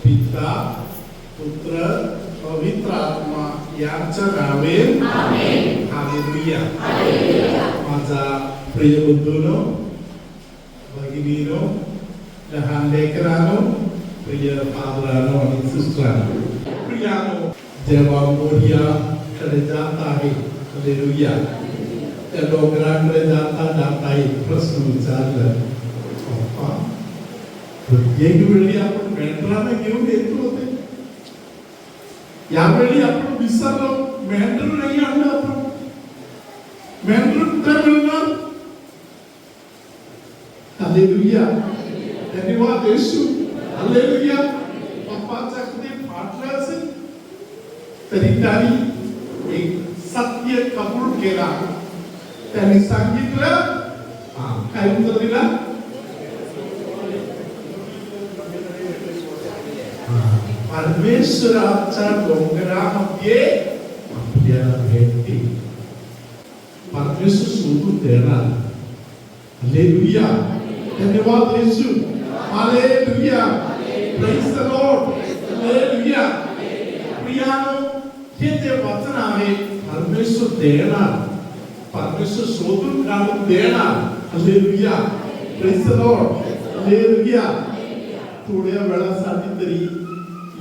पिता पुत्र पवित्र आत्मा यांच्या नावे हालेलुया माझा प्रिय बंधूनो भगिनीनो लहान लेकरानो प्रिय फादरानो आणि सिस्टरानो प्रियानो जेव्हा मोर्याकडे जात आहे हालेलुया त्या डोंगराकडे जाता जाता एक प्रश्न विचारला प्रत्येक वेळी आपण मेंढराला घेऊन येतो होते यावेळी आपण विसरलो मेंढर नाही आणलं आपण मेंढर कुठे मिळणार हालेलुया धन्यवाद येशू हालेलुया पप्पाच्या कुठे फाटलं असेल तरी त्यांनी एक सत्य कबूल केला त्यांनी सांगितलं काय उत्तर दिला परमेश्वराच्या डोंगरामध्ये आपल्याला भेटते परमेश्वर शोधून देणार हालेलुया धन्यवाद येशू हालेलुया प्रेज द लॉर्ड हालेलुया प्रियानो हे जे वचन आहे परमेश्वर देणार परमेश्वर शोधून काढून देणार hallelujah praise the Lord hallelujah थोड्या वेळासाठी तरी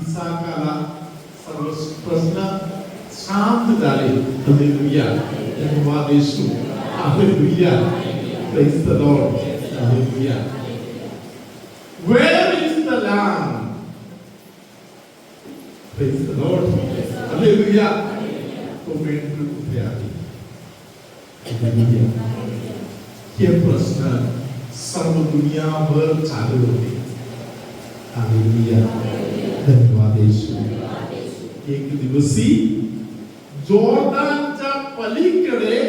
इसाकाला सर्व प्रश्न शांत झाले हालेलुया धन्यवाद येशू हालेलुया प्रेज द लॉर्ड हालेलुया Where is the lamb? Praise the Lord. Hallelujah. तो मेंढर कुठे आहे Hallelujah. हे प्रश्न सर्व दुनियाभर चालू होते Hallelujah. धन्यवाद एक दिवसी जोर्दानच्या पलीकडे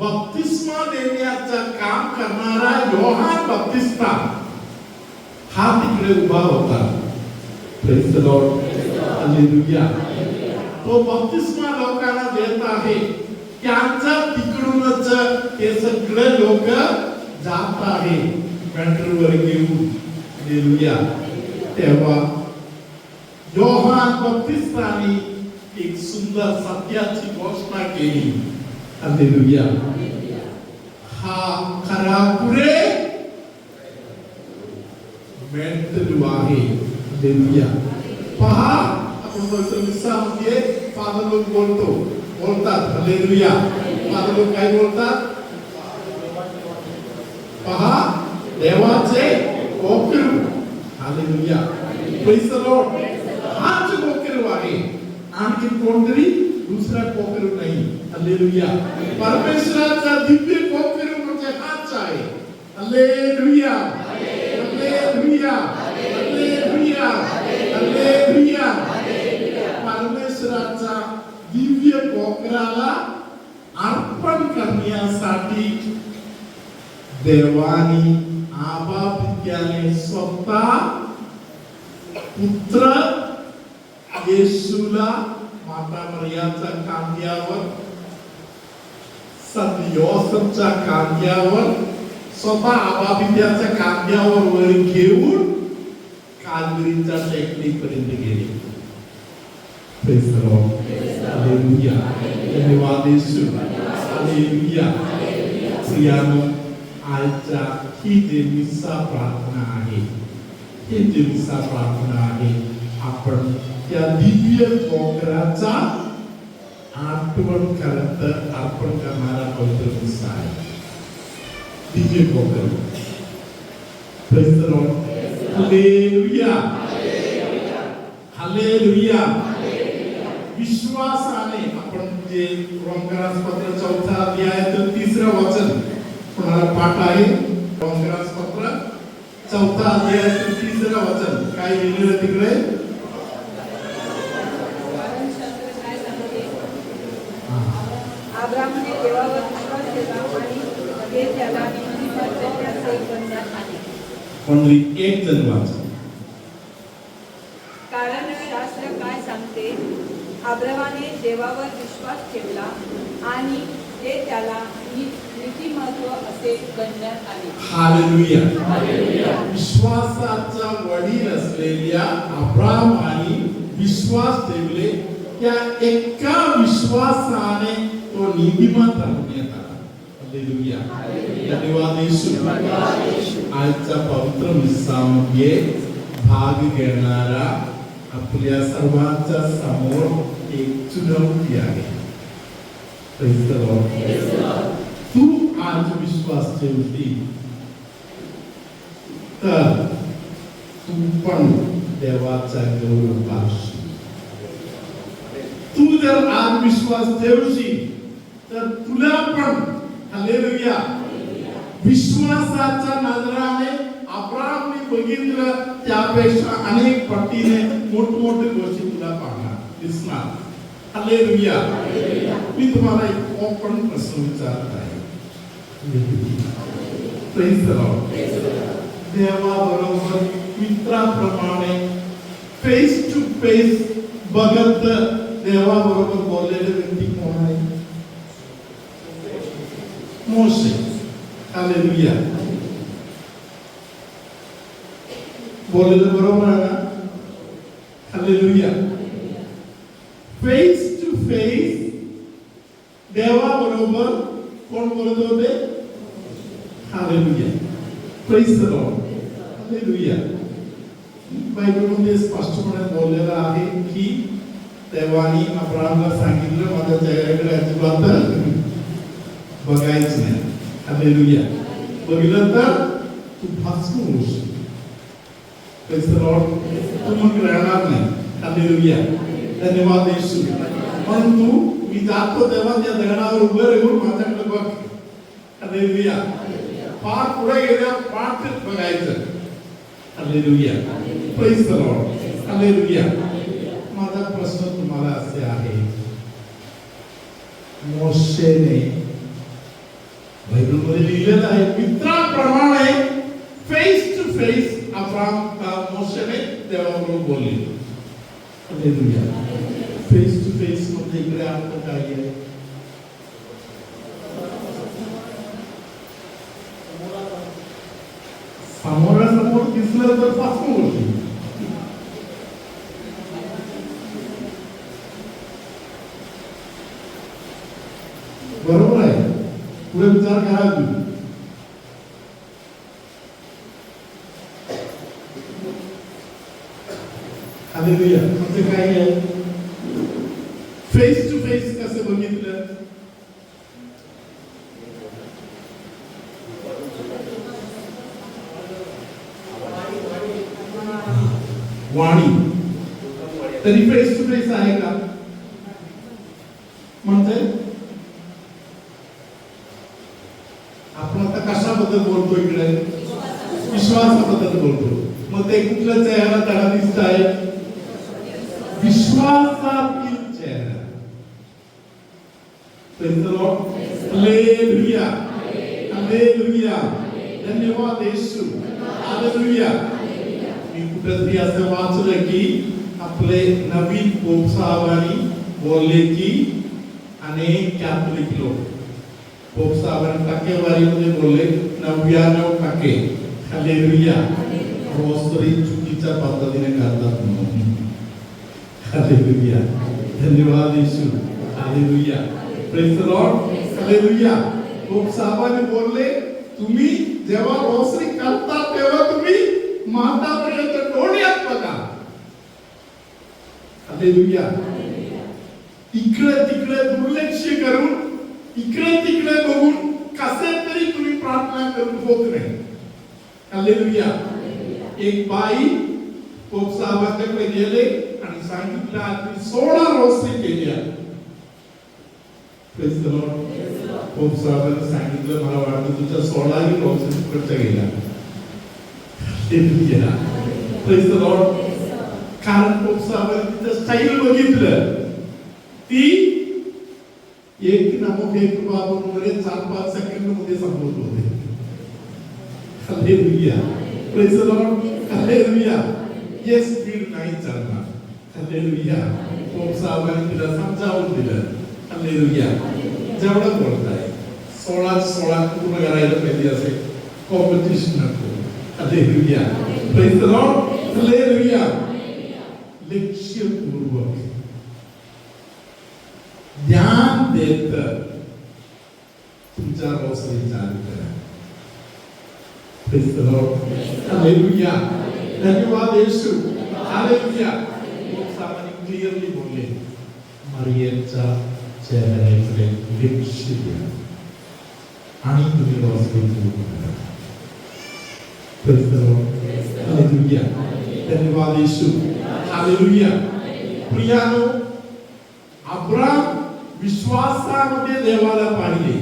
बप्तिस्मा देण्याचं काम करणारा योहान बप्तिस्ता हा तिकडे उभा होता the Lord. तो बप्तिस्मा लोकांना देत आहे त्यांच्या तिकडूनच हे सगळे लोक जात आहे मेंढरवर घेऊन Hallelujah. तेव्हा योहान बप्तिस्तानी एक सुंदर सत्याची घोषणा केली Hallelujah. हा खरा पुरे मेंटल आहे Hallelujah. पहा आपण बोलतो विसामध्ये फादर लोक बोलतो बोलतात हालेलुया फादर लोक काय बोलतात पहा देवाचे कोकरू हालेलुया प्रेज द लॉर्ड हाच कोकरू आहे आणखी कोणतरी दुसरा कोकरू नाही। हालेलुया परमेश्वराचा दिव्य कोकरू म्हणजे हाच आहे हालेलुया हालेलुया हालेलुया हालेलुया परमेश्वराचा दिव्य कोकराला अर्पण करण्यासाठी देवानी आबा पित्याने स्वतः पुत्र येशूला माता मरियाच्या कांद्यावर संत योसेफच्या कांद्यावर स्वतः आबा पित्याच्या कांद्यावर वर घेऊन कालवरीच्या टेकडीपर्यंत गेले Praise the Lord. Hallelujah. धन्यवाद येशू. Hallelujah. प्रियानो आजच्या ही जे मिसा प्रार्थना आहे हे जे मिसा प्रार्थना आहे आपण त्या दिव्य कोकराचा आठवण करत अर्पण करणारा पवित्र मिसा आहे. दिव्य कोकर Praise the विश्वासाने आपण जे रोमकरास पत्र चौथा अध्यायातील तिसरं वचन कोणाला पाठ आहे? रोमकरास पत्र चौथा अध्याय तिसरं वचन. काय लिहिलेलं तिकडे हा. अब्राहमने देवावर विश्वास ठेवला आणि ते त्याला नीतिमत्तेच्या सही करण्यात आले कोणतरी एक जण वाचा कारण शास्त्र काय सांगते? अब्रामाने देवावर विश्वास ठेवला आणि ते त्याला नी- किती महत्त्व असे गणण्यात आले. हालेलुया विश्वासाचा वडील असलेल्या अब्रामाने विश्वास ठेवले त्या एका विश्वासाने तो नीतिमान ठरवण्यात आला. हालेलुया धन्यवाद येशू आजच्या पवित्र मिसामध्ये भाग घेणारा आपल्या सर्वांच्या समोर एक चुनवती आहे Praise the Lord. तू आज विश्वास ठेवली तर तू पण देवाचा गौरव पाहशील तू जर आज विश्वास ठेवशील तर तुला पण हालेलुया विश्वासाच्या नजराने अब्राहमने बघितलं त्यापेक्षा अनेक पटीने मोठमोठे गोष्टी तुला पाहणार दिसणार हालेलुया मी तुम्हाला एक ओपन प्रश्न विचारत आहे. देवाबरोबर मित्राप्रमाणे फेस टू फेस बघत देवाबरोबर बोललेले मोशे हालेलुया बोललेलं बरोबर आहे ना हालेलुया फेस टू फेस देवाबरोबर कोण बोलत होते हालेलुया प्रेज द लॉर्ड हालेलुया बायबलमध्ये स्पष्टपणे बोललेलं आहे की देवानी अब्राहमला सांगितलं माझ्या चेहऱ्याकडे अजिबात बघायचं नाही हालेलुया बघितलं तू लॉर्ड तू मग राहणार नाही हालेलुया धन्यवाद येशू। म्हणून तू मी जातो तेव्हा त्या दगडावर उभं राहून माझ्याकडे बघ हालेलुया फार पुढे गेल्या पाठ बघायचं हालेलुया प्रेज द लॉर्ड हालेलुया माझा प्रश्न तुम्हाला असे आहे मोशेने बायबलमध्ये लिहिलेलं आहे मित्राप्रमाणे फेस टू फेस अब्राम मोशेने देवाबरोबर बोलले हालेलुया फेस टू फेस मध्ये इकडे अर्थ काय आहे समोरासमोर दिसलं तर पासून होती पुढे विचार करा तुम्ही हालेलुया म्हणजे काय आहे फेस टू फेस कसं बघितलं वाणी तरी फेस टू फेस आहे का Praise the Lord. Hallelujah. Hallelujah. ധന്യവാദ് Yeshu Hallelujah. ഈ കൂട്ടത്തിൽ അസവാച്ചിലേക്ക് આપણે નવીન પોપસાવાની બોલેકી અને કેથલિક લોકો પોપસાવન ટકેવારી મને બોલે નવ્યાનો ટકે હાલેલુયા റോസ്റ്ററി ചുറ്റിച്ച പദ്ധതിനെ കണ്ടെത്തുന്നു ധന്യവാദ യേശു ഹാലലുയ്യ द लॉर्ड हालेलुया पोप साहेबांनी बोलले. तुम्ही जेव्हा रोसरी करता तेव्हा तुम्ही मातापर्यंत डोळ्यात बघा. हालेलुया इकडे तिकडे दुर्लक्ष करून इकडे तिकडे बघून कसे तरी तुम्ही प्रार्थना करून होत नाही. हालेलुया एक बाई पोप साहेबांकडे गेले आणि सांगितलं आधी सोळा रोसरी केल्या Praise the Lord. पोप साहेबांनी सांगितलं मला वाटतं तुझ्या सोळाही रोसरी तिकडच्या गेल्या गेला. Praise the Lord. कारण खूप साहेबांनी तिचं स्टाईल बघितलं. ती एक नमक एक बाबून मध्ये चार पाच सेकंडमध्ये संपवत होते हालेलुया प्रेज द लॉर्ड. हालेलुया ये स्पीड नाही चालणार हालेलुया खूप साहेबांनी तिला समजावून दिलं. बोलताय सोळाच सोळा पूर्ण करायला पाहिजे असे कॉम्पिटिशन नको हालेलुया प्रेज द लॉर्ड हालेलुया लक्ष्यपूर्वक ध्यान देत तुमच्या रोसरी चालू करा हालेलुया धन्यवाद येशू हालेलुया सामान्य क्लिअरली बोलले मरियमच्या चेहऱ्याकडे लक्ष द्या आणि तुम्ही रोसरी पूर्ण करा प्रेज द लॉर्ड हालेलुया धन्यवाद येशू हालेलुया प्रियानो अब्राम विश्वासामध्ये देवाला पाहिले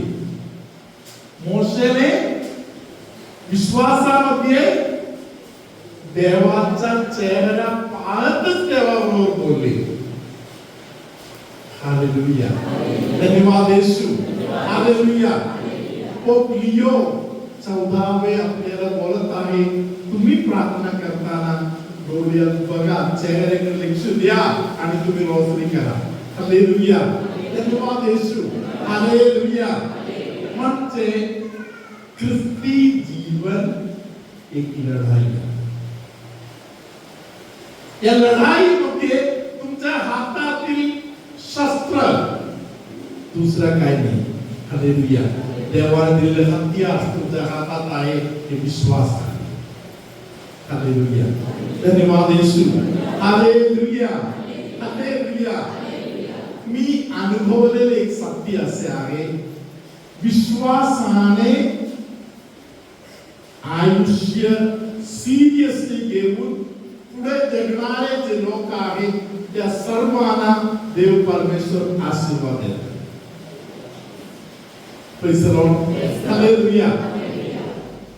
मोशेने विश्वासामध्ये देवाचा चेहरा पाहतच देवाबरोबर बोलले हालेलुया धन्यवाद येशू हालेलुया पोप लिओ चौदावे आपल्याला बोलत आहे तुम्ही प्रार्थना करताना डोळ्यात बघा चेहऱ्याकडे लक्ष द्या आणि तुम्ही रोजरी करा हालेलुया धन्यवाद येशू हालेलुया म्हणजे ख्रिस्ती जीवन एक लढाई आहे. या लढाईमध्ये तुमच्या हातातील शस्त्र? दुसरं काय नाही. हालेलुया देवाने दिलेलं हत्यार तुमच्या हातात आहे हे विश्वास आहे. हालेलुया धन्यवाद येशू. हालेलुया हालेलुया मी अनुभवलेले एक सत्य असे आहे. विश्वासाने आयुष्य सिरियसली घेऊन पुढे जगणारे जे लोक आहेत त्या सर्वांना देव परमेश्वर आशीर्वाद देतात Praise the Lord. Hallelujah.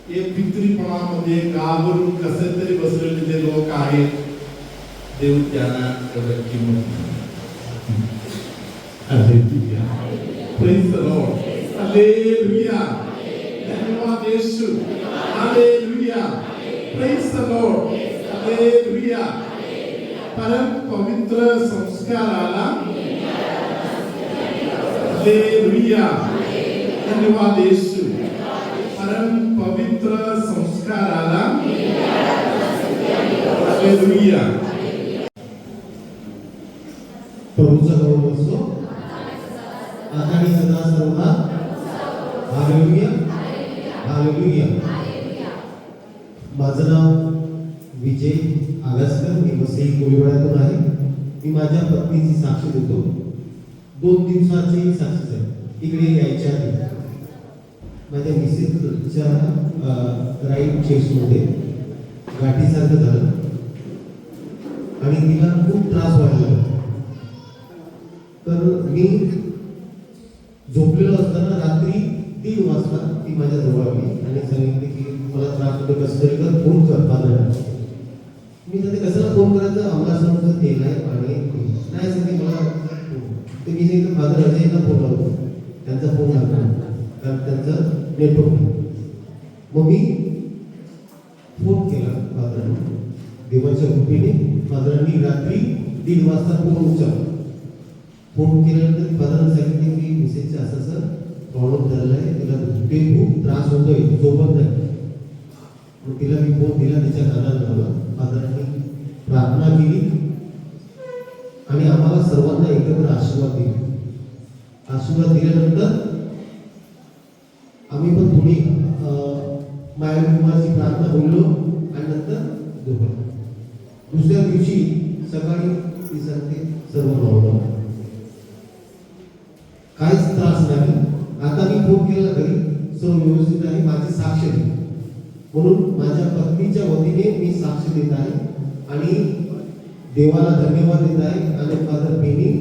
हे भित्रीपणामध्ये घाबरून कसे तरी बसलेले जे लोक आहेत देव त्यांना एवढं किंमत नाही. Hallelujah. Praise the Lord. Hallelujah. धन्यवाद येशू. Hallelujah. Praise the Lord. Hallelujah. परम पवित्र संस्काराला Hallelujah. धन्यवाद येशू परम पवित्र संस्काराला Hallelujah. प्रभूचा गौरव असो आता आणि सदा सर्वदा हालेलुया हालेलुया विजय आगसकर मी वसई कोळीवाड्यातून आहे मी माझ्या पत्नीची साक्षी देतो. दोन दिवसाची साक्षी आहे इकडे यायच्या आधी. माझ्या मिसेसच्या राईट चेस्टमध्ये गाठीसारखं झालं. आणि तिला खूप त्रास वाढला तर मी झोपलेलो असताना रात्री तीन वाजता ती माझ्या जवळ आली आणि सांगितले की मला त्रास होतो कसं तरी तर फोन करता फादर मी तर कशाला फोन करायचं आम्हाला समजून ते आहे पाणी नाही सांगते मला ते मी जे फादर अजयला फोन लावतो. त्यांचा फोन लागला कारण त्यांचं नेटवर्क मग मी फोन केला फादरांना. देवाच्या कृपेने फादरांनी रात्री दीड वाजता फोन उचलला. फोन केल्यानंतर फादरांना सांगितले की मिसेसचे असं असं प्रॉब्लेम झालेला आहे. तिला ते खूप त्रास होतोय झोपत नाही. मग तिला मी फोन दिला तिच्या कानाला लावला. फादरांनी प्रार्थना केली आणि आम्हाला सर्वांना एकत्र आशीर्वाद दिले. आशीर्वाद दिल्यानंतर आम्ही पण थोडी मायाकुमारची प्रार्थना बोललो आणि नंतर झोपलो. दुसऱ्या दिवशी सकाळी ती सांगते सर्व नॉर्मल काहीच त्रास नाही. आता मी फोन केला घरी सर्व व्यवस्थित आहे. माझी साक्ष दे म्हणून माझ्या पत्नीच्या वतीने मी साक्ष देत आहे आणि देवाला धन्यवाद देत आहे. आणि फादर बेनी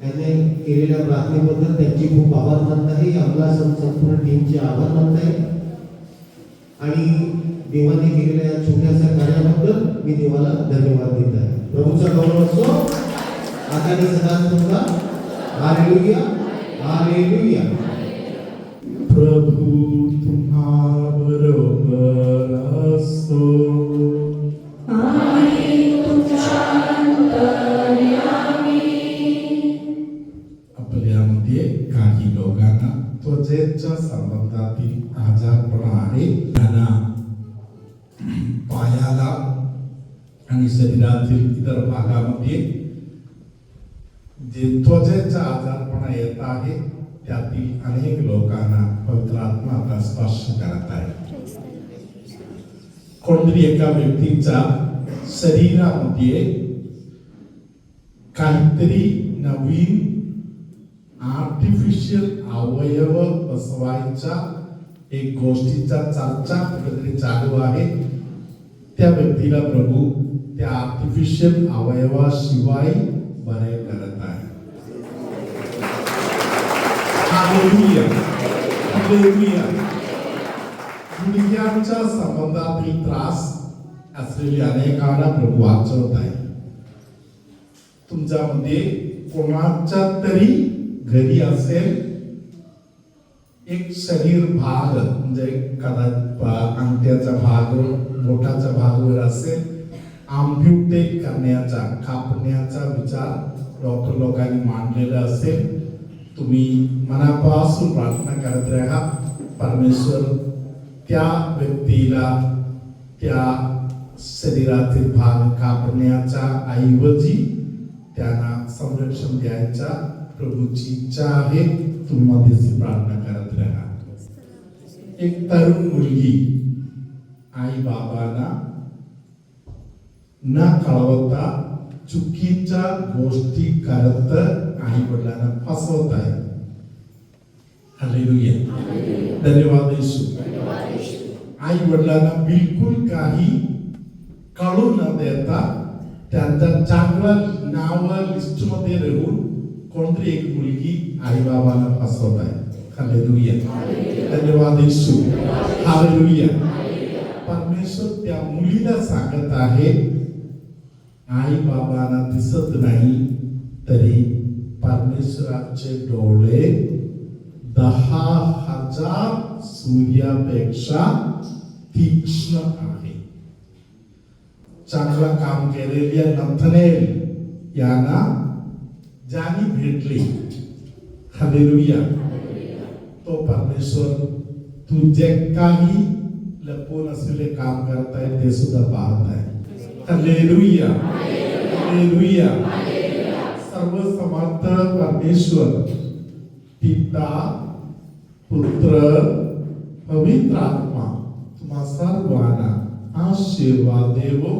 त्याने केलेल्या प्रार्थनेबद्दल त्यांचे खूप आभार मानत आहे. आपला संपूर्ण टीमचे आभार मानत आहे. आणि देवाने केलेल्या या छोट्याशा कार्याबद्दल मी देवाला धन्यवाद देत आहे. प्रभूचा गौरव असो. आता मी सदा तुमचा हालेलुया हालेलुया प्रभू तुम्हाला जे त्वचेचा आजारपणा येत आहे त्यातील अनेक लोकांना पवित्र आत्मा आता स्पर्श करत आहे. कोणतरी एका व्यक्तीचा शरीरामध्ये काहीतरी नवीन आर्टिफिशियल अवयव बसवायचा एक गोष्टीचा चर्चा कुठेतरी चालू आहे. त्या व्यक्तीला प्रभू त्या आर्टिफिशियल अवयवाशिवाय बरे करत आहे हालेलुया हालेलुया गुडघ्यांच्या संबंधातील त्रास असलेली अनेकांना प्रभू वाचवत आहे तुमच्यामध्ये कोणाच्या तरी घरी असेल एक शरीर भाग म्हणजे कदाचित अंगठ्याचा भाग बोटाचा भागवर असेल आम्प्युटेट करण्याचा कापण्याचा विचार डॉक्टर लोकांनी मांडलेला असेल तुम्ही मनापासून प्रार्थना करत राहा. परमेश्वर, त्या व्यक्तीला, त्या शरीरातील भाग कापण्याच्या ऐवजी त्यांना संरक्षण द्यायचा प्रभूची इच्छा आहे. तुम्ही प्रार्थना करत राहा. एक तरुण मुलगी आई बाबांना न कळवता चुकीच्या गोष्टी करत आई वडिलांना फसवत आहे हालेलुया धन्यवाद येशू आई वडिलांना बिलकुल काही कळू न देता त्यांचा चांगला नाव लिस्टमध्ये राहून कोणतरी एक मुलगी आई बाबाला फसवत आहे हालेलुया धन्यवाद येशू हालेलुया परमेश्वर त्या मुलीला सांगत आहे आई बाबांना दिसत नाही तरी परमेश्वराचे डोळे दहा हज़ार सूर्यापेक्षा तीक्ष्ण आहे चांगलं काम केलेल्या नथनेल यांना ज्यानी भेटली हालेलुया तो परमेश्वर तू जे काही लपवून असलेले काम करत आहे ते सुद्धा पाहत आहे हालेलुया हालेलुया सर्व समर्थ परमेश्वर पिता पुत्र पवित्र आत्मा तुम्हा सर्वांना आशीर्वाद देवो.